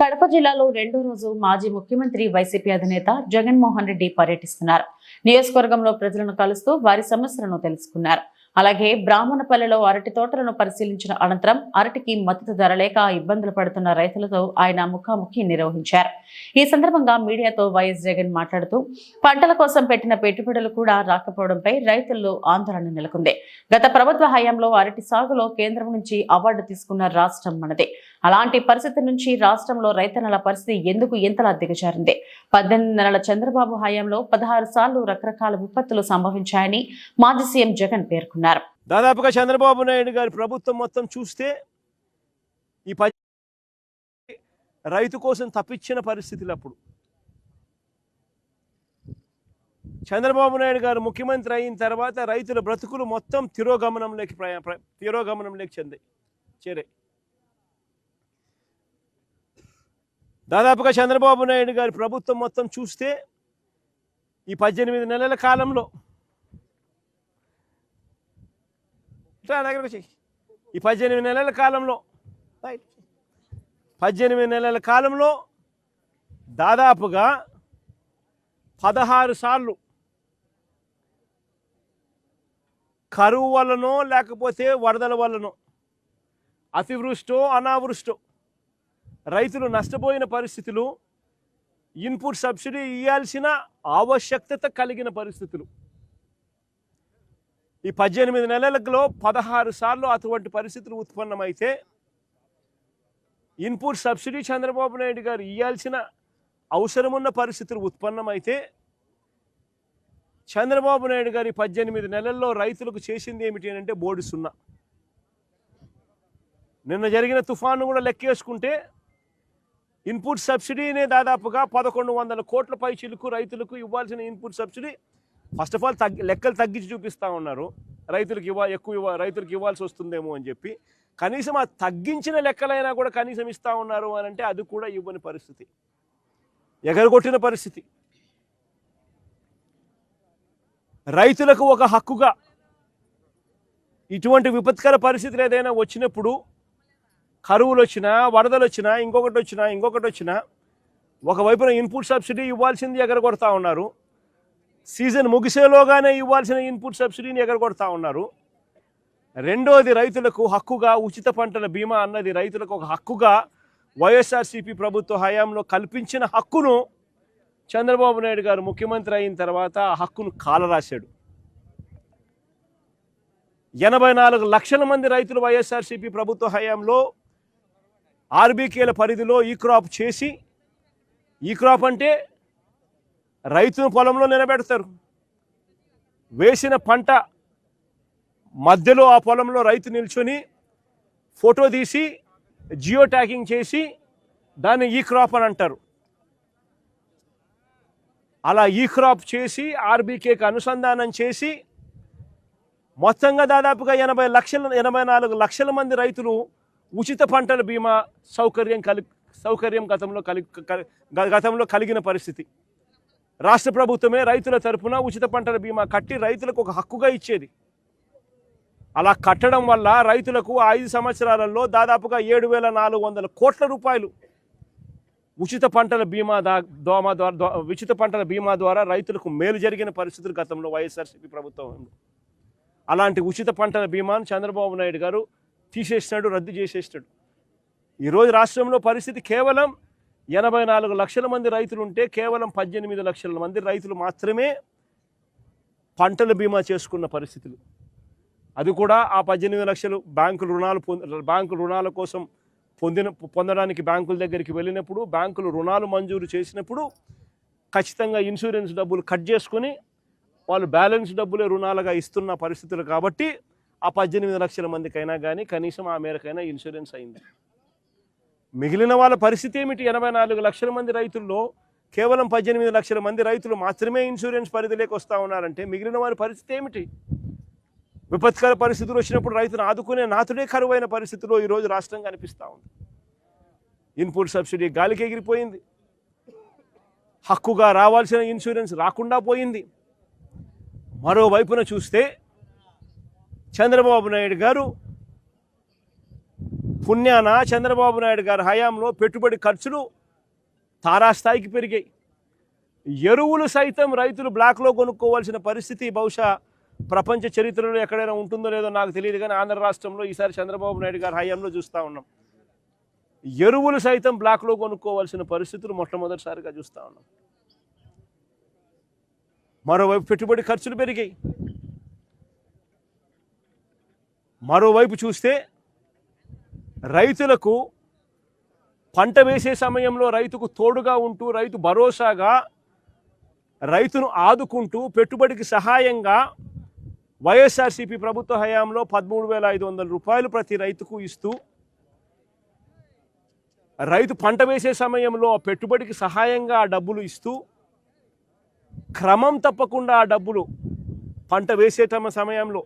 కడప జిల్లాలో రెండో రోజు మాజీ ముఖ్యమంత్రి వైసీపీ అధినేత జగన్మోహన్ రెడ్డి పర్యటిస్తున్నారు. నియోజకవర్గంలో ప్రజలను కలుస్తూ వారి సమస్యలను తెలుసుకున్నారు. అలాగే బ్రాహ్మణపల్లెలో అరటి తోటలను పరిశీలించిన అనంతరం అరటికి మద్దతు ధర లేక ఇబ్బందులు పడుతున్న రైతులతో ఆయన ముఖాముఖి నిర్వహించారు. ఈ సందర్భంగా మీడియాతో వైఎస్ జగన్ మాట్లాడుతూ పంటల కోసం పెట్టిన పెట్టుబడులు కూడా రాకపోవడంపై రైతుల్లో ఆందోళన నెలకొంది. గత ప్రభుత్వ హయాంలో అరటి సాగులో కేంద్రం నుంచి అవార్డు తీసుకున్న రాష్ట్రం మనదే. అలాంటి పరిస్థితి నుంచి రాష్ట్రంలో రైతన్నల పరిస్థితి ఎందుకు ఎంతలా దిగజారింది? పద్దెనిమిది నెలల చంద్రబాబు హయాంలో పదహారు సార్లు రకరకాల విపత్తులు సంభవించాయని మాజీ సీఎం జగన్ పేర్కొన్నారు. దాదాపుగా చంద్రబాబు నాయుడు గారి ప్రభుత్వం మొత్తం చూస్తే ఈ రైతు కోసం తప్పించిన పరిస్థితులు అప్పుడు. చంద్రబాబు నాయుడు గారు ముఖ్యమంత్రి అయిన తర్వాత రైతుల బ్రతుకులు మొత్తం తిరోగమనంలోకి ప్రయా తిరోగమనంలోకి చెందాయి. చేరాయి. దాదాపుగా చంద్రబాబు నాయుడు గారి ప్రభుత్వం మొత్తం చూస్తే ఈ పద్దెనిమిది నెలల కాలంలో ఇట్లా దగ్గరకు ఈ పద్దెనిమిది నెలల కాలంలో పద్దెనిమిది నెలల కాలంలో దాదాపుగా పదహారు సార్లు కరువు వల్లనో లేకపోతే వరదల వల్లనో అతివృష్టో అనావృష్టో రైతులు నష్టపోయిన పరిస్థితులు ఇన్పుట్ సబ్సిడీ ఇవ్వాల్సిన ఆవశ్యకత కలిగిన పరిస్థితులు. ఈ పద్దెనిమిది నెలలలో పదహారు సార్లు అటువంటి పరిస్థితులు ఉత్పన్నమైతే ఇన్పుట్ సబ్సిడీ చంద్రబాబు నాయుడు గారు ఇవ్వాల్సిన అవసరమున్న పరిస్థితులు ఉత్పన్నమైతే చంద్రబాబు నాయుడు గారి పద్దెనిమిది నెలల్లో రైతులకు చేసింది ఏమిటి అంటే బోర్డు సున్నా. నిన్న జరిగిన తుఫాను కూడా లెక్కేసుకుంటే ఇన్పుట్ సబ్సిడీనే దాదాపుగా పదకొండు వందల కోట్ల పై చిలుకు రైతులకు ఇవ్వాల్సిన input subsidy first of all తగ్గి లెక్కలు తగ్గించి చూపిస్తూ ఉన్నారు. రైతులకు ఇవ్వ ఎక్కువ ఇవ్వ రైతులకు ఇవ్వాల్సి వస్తుందేమో అని చెప్పి. కనీసం ఆ తగ్గించిన లెక్కలైనా కూడా కనీసం ఇస్తూ ఉన్నారు అని అంటే అది కూడా ఇవ్వని పరిస్థితి. ఎగరగొట్టిన పరిస్థితి. రైతులకు ఒక హక్కుగా ఇటువంటి విపత్కర పరిస్థితులు ఏదైనా వచ్చినప్పుడు కరువులు వచ్చినా వరదలు వచ్చినా ఇంకొకటి వచ్చినా ఇంకొకటి వచ్చినా ఒకవైపున ఇన్పుట్ సబ్సిడీ ఇవ్వాల్సింది ఎగరగొడతా ఉన్నారు. సీజన్ ముగిసేలోగానే ఇవ్వాల్సిన ఇన్పుట్ సబ్సిడీని ఎగరగొడతా ఉన్నారు. రెండోది రైతులకు హక్కుగా ఉచిత పంటల బీమా అన్నది రైతులకు ఒక హక్కుగా వైఎస్ఆర్సీపీ ప్రభుత్వ హయాంలో కల్పించిన హక్కును చంద్రబాబు నాయుడు గారు ముఖ్యమంత్రి అయిన తర్వాత ఆ హక్కును కాలరాశాడు. ఎనభై నాలుగు లక్షల మంది రైతులు వైఎస్ఆర్సీపీ ప్రభుత్వ హయాంలో ఆర్బీకేల పరిధిలో ఈ క్రాప్ చేసి ఈ క్రాప్ అంటే రైతును పొలంలో నిలబెడతారు. వేసిన పంట మధ్యలో ఆ పొలంలో రైతు నిల్చొని ఫోటో తీసి జియో ట్యాగింగ్ చేసి దాన్ని ఈ క్రాప్ అని అంటారు. అలా ఈ క్రాప్ చేసి ఆర్బీకేకి అనుసంధానం చేసి మొత్తంగా దాదాపుగా ఎనభై లక్షల ఎనభై నాలుగు లక్షల మంది రైతులు ఉచిత పంటల బీమా సౌకర్యం కలి సౌకర్యం గతంలో కలి గతంలో కలిగిన పరిస్థితి. రాష్ట్ర ప్రభుత్వమే రైతుల తరపున ఉచిత పంటల బీమా కట్టి రైతులకు ఒక హక్కుగా ఇచ్చేది. అలా కట్టడం వల్ల రైతులకు ఐదు సంవత్సరాలలో దాదాపుగా ఏడు వేల నాలుగు వందల కోట్ల రూపాయలు ఉచిత పంటల బీమా దా దోమ ద్వారా ఉచిత పంటల బీమా ద్వారా రైతులకు మేలు జరిగిన పరిస్థితులు గతంలో వైఎస్ఆర్సీపీ ప్రభుత్వం. అలాంటి ఉచిత పంటల బీమాను చంద్రబాబు నాయుడు గారు తీసేసినాడు రద్దు చేసేసినాడు. ఈరోజు రాష్ట్రంలో పరిస్థితి కేవలం ఎనభై నాలుగు లక్షల మంది రైతులు ఉంటే కేవలం పద్దెనిమిది లక్షల మంది రైతులు మాత్రమే పంటల బీమా చేసుకున్న పరిస్థితులు. అది కూడా ఆ పద్దెనిమిది లక్షలు బ్యాంకు రుణాలు పొంద బ్యాంకు రుణాల కోసం పొందిన పొందడానికి బ్యాంకుల దగ్గరికి వెళ్ళినప్పుడు బ్యాంకులు రుణాలు మంజూరు చేసినప్పుడు ఖచ్చితంగా ఇన్సూరెన్స్ డబ్బులు కట్ చేసుకొని వాళ్ళు బ్యాలెన్స్ డబ్బులే రుణాలుగా ఇస్తున్న పరిస్థితులు కాబట్టి ఆ పద్దెనిమిది లక్షల మందికైనా కానీ కనీసం ఆ మేరకైనా ఇన్సూరెన్స్ అయింది. మిగిలిన వాళ్ళ పరిస్థితి ఏమిటి? ఎనభై నాలుగు లక్షల మంది రైతుల్లో కేవలం పద్దెనిమిది లక్షల మంది రైతులు మాత్రమే ఇన్సూరెన్స్ పరిధిలోకి వస్తూ ఉన్నారంటే మిగిలిన వారి పరిస్థితి ఏమిటి? విపత్కర పరిస్థితులు వచ్చినప్పుడు రైతును ఆదుకునే నాతుడే కరువైన పరిస్థితిలో ఈరోజు రాష్ట్రం కనిపిస్తూ ఉంది. ఇన్పుట్ సబ్సిడీ గాలికి ఎగిరిపోయింది. హక్కుగా రావాల్సిన ఇన్సూరెన్స్ రాకుండా పోయింది. మరోవైపున చూస్తే చంద్రబాబు నాయుడు గారు పుణ్యాన చంద్రబాబు నాయుడు గారి హయాంలో పెట్టుబడి ఖర్చులు తారాస్థాయికి పెరిగాయి. ఎరువులు సైతం రైతులు బ్లాక్లో కొనుక్కోవాల్సిన పరిస్థితి బహుశా ప్రపంచ చరిత్రలో ఎక్కడైనా ఉంటుందో లేదో నాకు తెలియదు కానీ ఆంధ్ర రాష్ట్రంలో ఈసారి చంద్రబాబు నాయుడు గారి హయాంలో చూస్తూ ఉన్నాం. ఎరువులు సైతం బ్లాక్లో కొనుక్కోవాల్సిన పరిస్థితులు మొట్టమొదటిసారిగా చూస్తూ ఉన్నాం. మరోవైపు పెట్టుబడి ఖర్చులు పెరిగాయి. మరోవైపు చూస్తే రైతులకు పంట వేసే సమయంలో రైతుకు తోడుగా ఉంటూ రైతు భరోసాగా రైతును ఆదుకుంటూ పెట్టుబడికి సహాయంగా వైఎస్ఆర్సీపీ ప్రభుత్వ హయాంలో పదమూడు వేల ఐదు వందల రూపాయలు ప్రతి రైతుకు ఇస్తూ రైతు పంట వేసే సమయంలో ఆ పెట్టుబడికి సహాయంగా ఆ డబ్బులు ఇస్తూ క్రమం తప్పకుండా ఆ డబ్బులు పంట వేసే తమ సమయంలో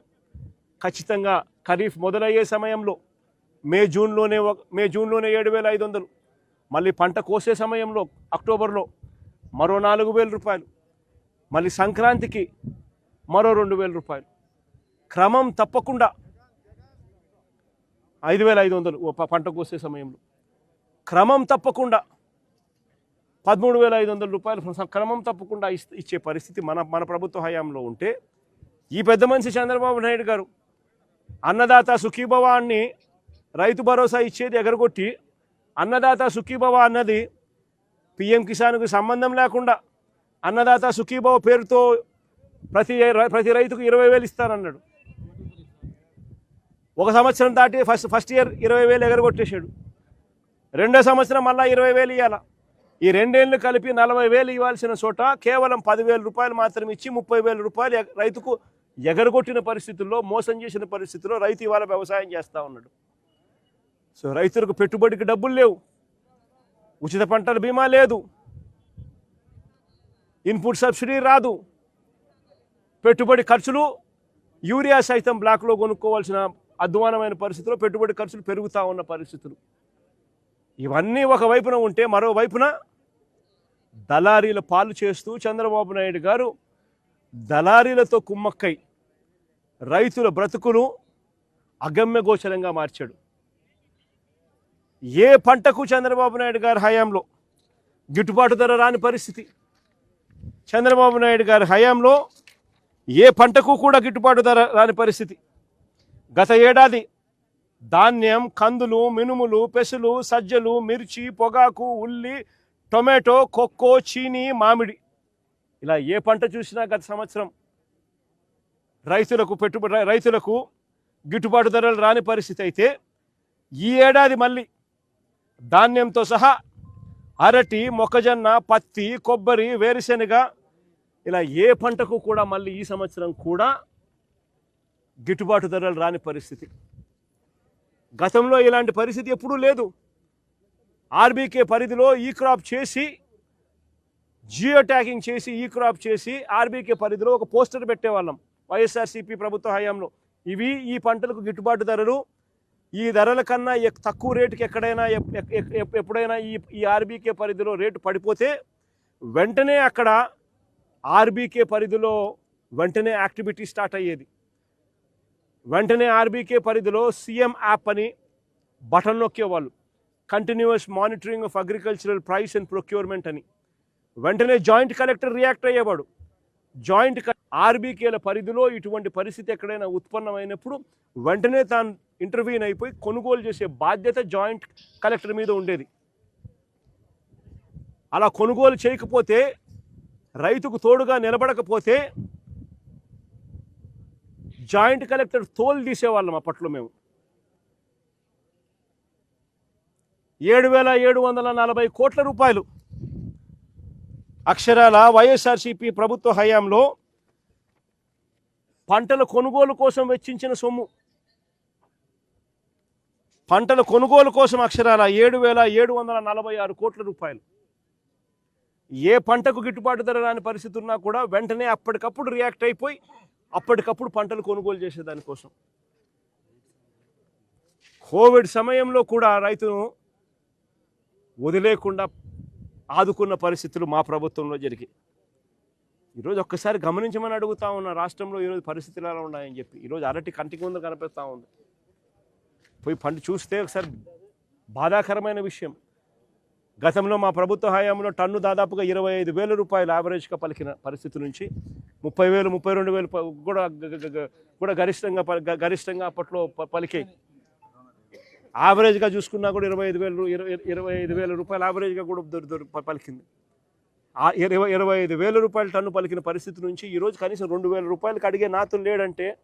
ఖచ్చితంగా ఖరీఫ్ మొదలయ్యే సమయంలో మే జూన్లోనే ఒక- మే జూన్లోనే ఏడు వేల ఐదు వందలు మళ్ళీ పంట కోసే సమయంలో అక్టోబర్లో మరో నాలుగు వేల రూపాయలు. మళ్ళీ సంక్రాంతికి మరో రెండు వేల రూపాయలు. క్రమం తప్పకుండా ఐదు వేల ఐదు వందలు పంట కోసే సమయంలో. క్రమం తప్పకుండా పదమూడు వేల ఐదు వందల రూపాయలు క్రమం తప్పకుండా ఇచ్చే పరిస్థితి మన మన ప్రభుత్వ హయాంలో ఉంటే ఈ పెద్ద మనిషి చంద్రబాబు నాయుడు గారు అన్నదాత సుఖీభవాన్ని రైతు భరోసా ఇచ్చేది ఎగరగొట్టి అన్నదాత సుఖీభవ అన్నది పిఎం కిసాన్కు సంబంధం లేకుండా అన్నదాత సుఖీభవ పేరుతో ప్రతి ప్రతి రైతుకు ఇరవై వేలు ఇస్తానన్నాడు. ఒక సంవత్సరం దాటి ఫస్ట్ ఫస్ట్ ఇయర్ ఇరవై వేలు ఎగరగొట్టేశాడు. రెండో సంవత్సరం మళ్ళీ ఇరవై వేలు ఇవ్వాల ఈ రెండేళ్ళు కలిపి నలభై వేలు ఇవ్వాల్సిన చోట కేవలం పదివేల రూపాయలు మాత్రం ఇచ్చి ముప్పై వేల రూపాయలు ఎగ- రైతుకు ఎగరగొట్టిన పరిస్థితుల్లో మోసం చేసిన పరిస్థితుల్లో రైతు ఇవాళ వ్యవసాయం చేస్తూ ఉన్నాడు. సో రైతులకు పెట్టుబడికి డబ్బులు లేవు. ఉచిత పంటల బీమా లేదు. ఇన్పుట్ సబ్సిడీ రాదు. పెట్టుబడి ఖర్చులు యూరియా సైతం బ్లాక్లో కొనుక్కోవాల్సిన అధ్వానమైన పరిస్థితుల్లో పెట్టుబడి ఖర్చులు పెరుగుతూ ఉన్న పరిస్థితులు. ఇవన్నీ ఒకవైపున ఉంటే మరోవైపున దళారీల పాలు చేస్తూ చంద్రబాబు నాయుడు గారు దళారీలతో కుమ్మక్కై రైతుల బ్రతుకును అగమ్య గోచరంగా మార్చాడు. ఏ పంటకు చంద్రబాబు నాయుడు గారి హయాంలో గిట్టుబాటు ధర రాని పరిస్థితి? చంద్రబాబు నాయుడు గారి హయాంలో ఏ పంటకు కూడా గిట్టుబాటు ధర రాని పరిస్థితి? గత ఏడాది ధాన్యం కందులు మినుములు పెసలు సజ్జలు మిర్చి పొగాకు ఉల్లి టొమాటో కొక్కో చీని మామిడి ఇలా ఏ పంట చూసినా గత సంవత్సరం రైతులకు పెట్టుబడి రైతులకు గిట్టుబాటు ధరలు రాని పరిస్థితి అయితే ఈ ఏడాది మళ్ళీ ధాన్యంతో సహా అరటి మొక్కజొన్న పత్తి కొబ్బరి వేరుశెనగ ఇలా ఏ పంటకు కూడా మళ్ళీ ఈ సంవత్సరం కూడా గిట్టుబాటు ధరలు రాని పరిస్థితి. గతంలో ఇలాంటి పరిస్థితి ఎప్పుడూ లేదు. ఆర్బీకే పరిధిలో ఈ క్రాప్ చేసి జియో ట్యాగింగ్ చేసి ఈ క్రాప్ చేసి ఆర్బీకే పరిధిలో ఒక పోస్టర్ పెట్టేవాళ్ళం వైఎస్ఆర్సీపీ ప్రభుత్వ హయాంలో. ఇవి ఈ పంటలకు గిట్టుబాటు ధరలు. ఈ ధరల కన్నా ఎక్- తక్కువ రేటుకి ఎక్కడైనా ఎప్పుడైనా ఈ ఈ ఆర్బీకే పరిధిలో రేటు పడిపోతే వెంటనే అక్కడ ఆర్బీకే పరిధిలో వెంటనే యాక్టివిటీ స్టార్ట్ అయ్యేది. వెంటనే ఆర్బీకే పరిధిలో సీఎం యాప్ అని button నొక్కేవాళ్ళు. Continuous monitoring of agricultural price and procurement అని. వెంటనే జాయింట్ కలెక్టర్ రియాక్ట్ అయ్యేవాడు. జాయింట్ ఆర్బీకేల పరిధిలో ఇటువంటి పరిస్థితి ఎక్కడైనా ఉత్పన్నమైనప్పుడు వెంటనే తాను ఇంటర్వ్యూన్ అయిపోయి కొనుగోలు చేసే బాధ్యత జాయింట్ కలెక్టర్ మీద ఉండేది. అలా కొనుగోలు చేయకపోతే రైతుకు తోడుగా నిలబడకపోతే జాయింట్ కలెక్టర్ తోలు తీసేవాళ్ళం అప్పట్లో మేము. ఏడు వేల ఏడు వందల నలభై కోట్ల రూపాయలు అక్షరాల వైఎస్ఆర్సీపీ ప్రభుత్వ హయాంలో పంటల కొనుగోలు కోసం వెచ్చించిన సొమ్ము. పంటల కొనుగోలు కోసం అక్షరాల ఏడు వేల ఏడు వందల నలభై ఆరు కోట్ల రూపాయలు. ఏ పంటకు గిట్టుబాటు ధర రాని పరిస్థితి ఉన్నా కూడా వెంటనే అప్పటికప్పుడు రియాక్ట్ అయిపోయి అప్పటికప్పుడు పంటలు కొనుగోలు చేసేదానికోసం కోవిడ్ సమయంలో కూడా రైతును వదిలేకుండా ఆదుకున్న పరిస్థితులు మా ప్రభుత్వంలో జరిగాయి. ఈరోజు ఒక్కసారి గమనించమని అడుగుతా ఉన్న రాష్ట్రంలో ఈరోజు పరిస్థితులు ఎలా ఉన్నాయని చెప్పి. ఈరోజు అరటి కంటికి ముందు కనిపిస్తూ ఉంది. పోయి పండు చూస్తే ఒకసారి బాధాకరమైన విషయం. గతంలో మా ప్రభుత్వ హయాంలో టన్ను దాదాపుగా ఇరవై ఐదు వేల రూపాయలు యావరేజ్గా పలికిన పరిస్థితి నుంచి ముప్పై వేలు ముప్పై రెండు వేలు కూడా కూడా గరిష్టంగా ప- గరిష్టంగా అప్పట్లో ప- పలికాయి. యావరేజ్గా చూసుకున్నా కూడా ఇరవై ఐదు వేలు ఇరవై ఇరవై ఐదు వేల రూపాయలు యావరేజ్గా కూడా దొరి దొరి పలికింది. ఆ ఇరవై ఇరవై ఐదు వేల రూపాయల టన్ను పలికిన పరిస్థితి నుంచి ఈరోజు కనీసం రెండు వేల రూపాయలకు అడిగే నాతులు లేడంటే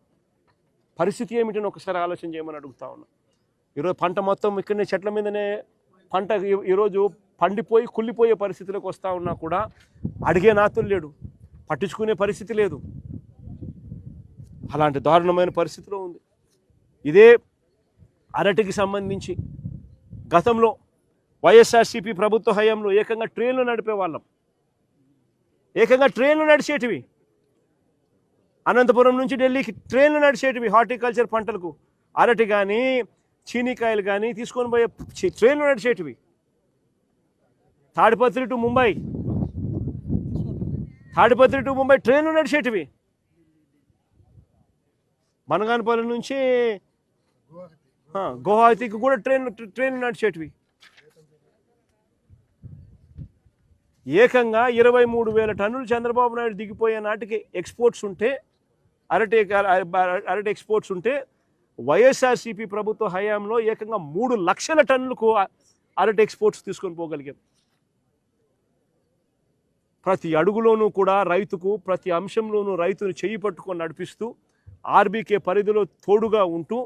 పరిస్థితి ఏమిటని ఒకసారి ఆలోచన చేయమని అడుగుతా ఉన్నా. ఈరోజు పంట మొత్తం ఇక్కడనే చెట్ల మీదనే పంట ఈ- ఈరోజు పండిపోయి కుళ్ళిపోయే పరిస్థితిలోకి వస్తూ ఉన్నా కూడా అడిగే నాతులు లేడు. పట్టించుకునే పరిస్థితి లేదు. అలాంటి దారుణమైన పరిస్థితిలో ఉంది. ఇదే అరటికి సంబంధించి గతంలో వైఎస్ఆర్సీపీ ప్రభుత్వ హయాంలో ఏకంగా ట్రైన్లు నడిపే వాళ్ళం. ఏకంగా ట్రైన్లు నడిచేటివి. అనంతపురం నుంచి ఢిల్లీకి ట్రైన్లు నడిచేటివి హార్టికల్చర్ పంటలకు అరటి కానీ చీనీకాయలు కానీ తీసుకొని పోయే ట్రైన్లు నడిచేటివి. తాడిపత్రి టు ముంబై. తాడిపత్రి టు ముంబై ట్రైన్లు నడిచేటివి. మనగానపల్లి నుంచి ఆ, కూడా ట్రైన్ ట్రైన్ నడిచేటివి ఏకంగా ఇరవై మూడు వేల టన్నులు చంద్రబాబు నాయుడు దిగిపోయే నాటికి ఎక్స్పోర్ట్స్ ఉంటే అరటి అరటి ఎక్స్పోర్ట్స్ ఉంటే వైఎస్ఆర్సీపీ ప్రభుత్వ హయాంలో ఏకంగా మూడు లక్షల టన్నులకు అరటి ఎక్స్పోర్ట్స్ తీసుకొని పోగలిగాం ప్రతి అడుగులోనూ కూడా రైతుకు ప్రతి అంశంలోనూ రైతును చేయి పట్టుకొని నడిపిస్తూ ఆర్బీకే పరిధిలో తోడుగా ఉంటూ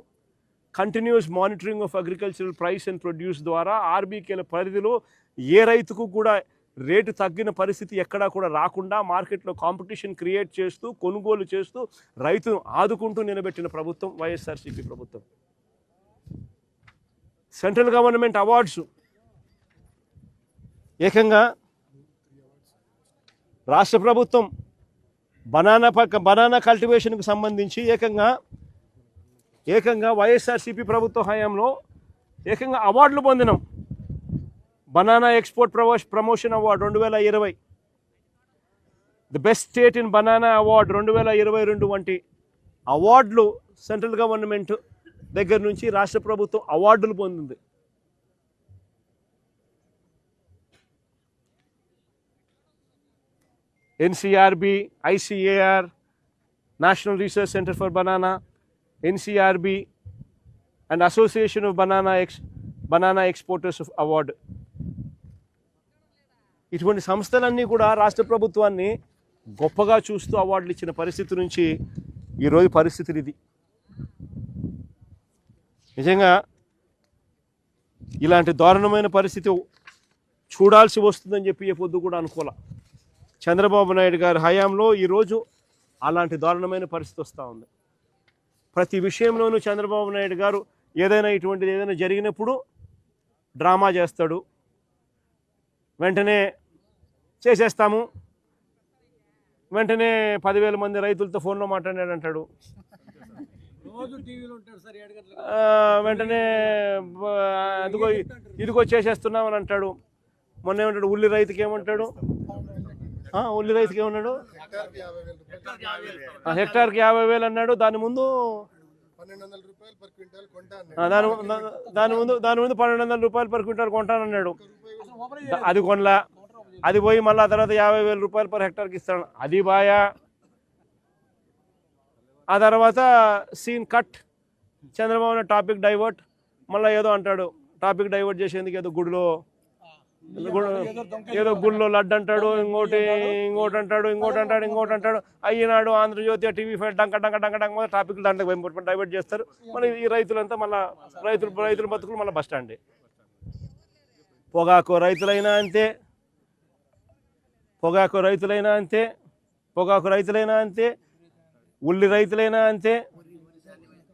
continuous monitoring of agricultural price and produce ద్వారా ఆర్బీకేల పరిధిలో ఏ రైతుకు కూడా రేటు తగ్గిన పరిస్థితి ఎక్కడా కూడా రాకుండా మార్కెట్లో కాంపిటీషన్ క్రియేట్ చేస్తూ కొనుగోలు చేస్తూ రైతును ఆదుకుంటూ నిలబెట్టిన ప్రభుత్వం వైఎస్ఆర్సీపీ ప్రభుత్వం. Central government awards. ఏకంగా రాష్ట్ర ప్రభుత్వం బనానా పక్క బనానా కల్టివేషన్కు సంబంధించి ఏకంగా ఏకంగా వైఎస్ఆర్సీపీ ప్రభుత్వ హయాంలో ఏకంగా అవార్డులు పొందినాం. Banana export promotion promotion award రెండు వేల ఇరవై. The best state in banana award రెండు వేల ఇరవై రెండు వంటి అవార్డులు సెంట్రల్ గవర్నమెంట్ దగ్గర నుంచి రాష్ట్ర ప్రభుత్వం అవార్డులు పొందింది. NCRB ICAR national research centre for banana NCRB and association of banana ex banana exporters award ఇటువంటి సంస్థలన్నీ కూడా రాష్ట్ర ప్రభుత్వాన్ని గొప్పగా చూస్తూ అవార్డులు ఇచ్చిన పరిస్థితి నుంచి ఈరోజు పరిస్థితులు ఇది. నిజంగా ఇలాంటి దారుణమైన పరిస్థితి చూడాల్సి వస్తుందని చెప్పి ఏ పొద్దు కూడా అనుకోలే. చంద్రబాబు నాయుడు గారి హయాంలో ఈరోజు అలాంటి దారుణమైన పరిస్థితి వస్తూ ఉంది. ప్రతి విషయంలోనూ చంద్రబాబు నాయుడు గారు ఏదైనా ఇటువంటిది ఏదైనా జరిగినప్పుడు డ్రామా చేస్తాడు. వెంటనే చేసేస్తాము. వెంటనే పదివేల మంది రైతులతో ఫోన్లో మాట్లాడాడు అంటాడు. వెంటనే ఆ, ఇదిగో ఇదిగో చేసేస్తున్నామని అంటాడు. మొన్న ఏమంటాడు ఉల్లి రైతుకి ఏమంటాడు? రైతుకి ఏమన్నాడు ఆ, హెక్టార్కి యాభై వేలు అన్నాడు. దాని ముందు దాని దాని ముందు దాని ముందు పన్నెండు వందల రూపాయలు పర్ క్వింటాల్ కొంటానన్నాడు అది కొనలా. అది పోయి మళ్ళీ ఆ తర్వాత యాభై వేల రూపాయలు పర్ హెక్టార్కి ఇస్తాడు. అది బాయా. ఆ తర్వాత scene cut. Chandrababu topic divert. మళ్ళీ ఏదో అంటాడు. టాపిక్ డైవర్ట్ చేసేందుకు ఏదో గుడిలో గుడి- ఏదో గుళ్ళో లడ్డు అంటాడు ఇంకోటి ఇంకోటి అంటాడు ఇంకోటి అంటాడు ఇంకోటి అంటాడు. అయ్యినాడు ఆంధ్రజ్యోతి టీవీ ఫైవ్ డంక డంక డంక డంక టాపిక్ దాంట్లో డైవర్ట్ చేస్తారు. మన ఈ రైతులంతా మళ్ళీ రైతులు రైతుల బతుకులు మళ్ళీ బస్ పొగాకు రైతులైనా అంతే. పొగాకు రైతులైనా అంతే. పొగాకు రైతులైనా అంతే. ఉల్లి రైతులైనా అంతే.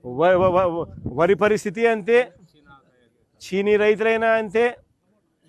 వ- వరి పరిస్థితి అంతే. చీనీ రైతులైనా అంతే.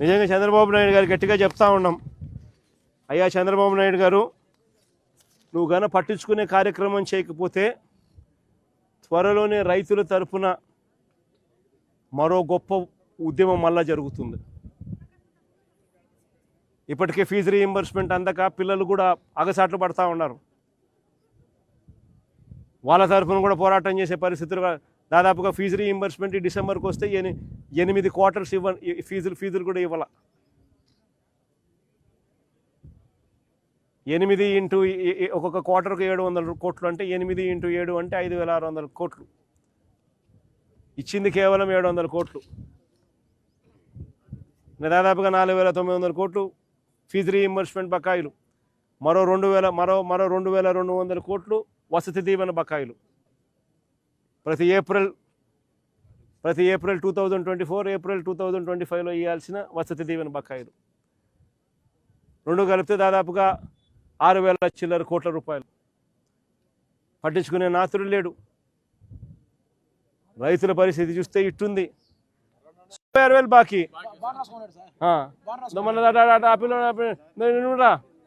నిజంగా చంద్రబాబు నాయుడు గారు గట్టిగా చెప్తా ఉన్నాం. అయ్యా చంద్రబాబు నాయుడు గారు నువ్వు గన పట్టించుకునే కార్యక్రమం చేయకపోతే త్వరలోనే రైతుల తరఫున మరో గొప్ప ఉద్యమం మళ్ళా జరుగుతుంది. ఇప్పటికే ఫీజు రీఎంబర్స్మెంట్ అందక పిల్లలు కూడా అగసాట్లు పడతా ఉన్నారు. వాళ్ళ తరఫున కూడా పోరాటం చేసే పరిస్థితులు దాదాపుగా ఫీజు రీఇంబర్స్మెంట్ డిసెంబర్కి వస్తే ఎనిమిది క్వార్టర్స్ ఇవ్వ ఫీజులు ఫీజులు కూడా ఇవ్వాల. ఎనిమిది ఇంటూ ఒక్కొక్క క్వార్టర్కి ఏడు వందల కోట్లు అంటే ఎనిమిది ఇంటూ ఏడు అంటే ఐదు వేల ఆరు వందల కోట్లు. ఇచ్చింది కేవలం ఏడు వందల కోట్లు. దాదాపుగా నాలుగు వేల తొమ్మిది వందల కోట్లు ఫీజు రీఇంబర్స్మెంట్ బకాయిలు. మరో రెండు వేల మరో మరో రెండు వేల రెండు వందల కోట్లు వసతి దీవెన బకాయిలు. ప్రతి ఏప్రిల్ ప్రతి April two thousand twenty four April two thousand twenty ఫైవ్లో ఇవ్వాల్సిన వసతి దీవెన బకాయిలు. రెండు కలిపితే దాదాపుగా ఆరు వేల చిల్లర కోట్ల రూపాయలు. పట్టించుకునే నాతుడు లేడు. రైతుల పరిస్థితి చూస్తే ఇట్టుంది. ముప్పై ఆరు వేలు బాకీ. ఆ. నువ్వు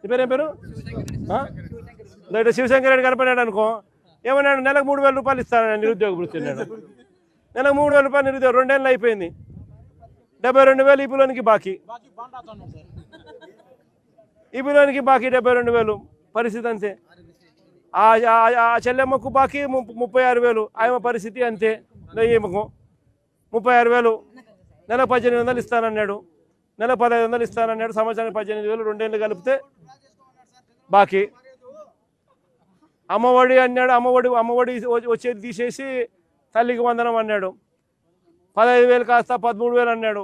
పేరు ఏం పేరు? శివశంకర్ రెడ్డి కనపడాడు అనుకో. ఏమన్నాడు? నెలకు మూడు వేల రూపాయలు ఇస్తాను నిరుద్యోగ వృత్తి అన్నాడు. నెలకు మూడు వేల రూపాయలు నిరుద్యోగం రెండేళ్ళు అయిపోయింది. డెబ్బై రెండు వేలు ఈ పిల్లోనికి బాకీ. బాకీ ఈ పిల్లోనికి బాకీ డెబ్బై రెండు వేలు. పరిస్థితి అంతే. ఆ చెల్లెమ్మకు బాకీ ము- ముప్పై ఆరు వేలు. ఆమె పరిస్థితి అంతే. దో ఈమెకు ముప్పై ఆరు వేలు. నెల పద్దెనిమిది వందలు ఇస్తానన్నాడు. నెల పదహైదు వందలు ఇస్తానన్నాడు. సంవత్సరానికి పద్దెనిమిది వేలు రెండేళ్ళు కలిపితే బాకీ. అమ్మఒడి అన్నాడు అమ్మఒడి అమ్మఒడి వచ్చేది తీసేసి తల్లికి వందనం అన్నాడు. పదహైదు వేలు కాస్త పదమూడు వేలు అన్నాడు.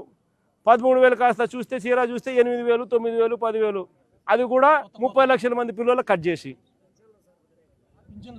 పదమూడు వేలు కాస్త చూస్తే చీర చూస్తే ఎనిమిది వేలు తొమ్మిది వేలు పదివేలు అది కూడా ముప్పై లక్షల మంది పిల్లలు కట్ చేసి.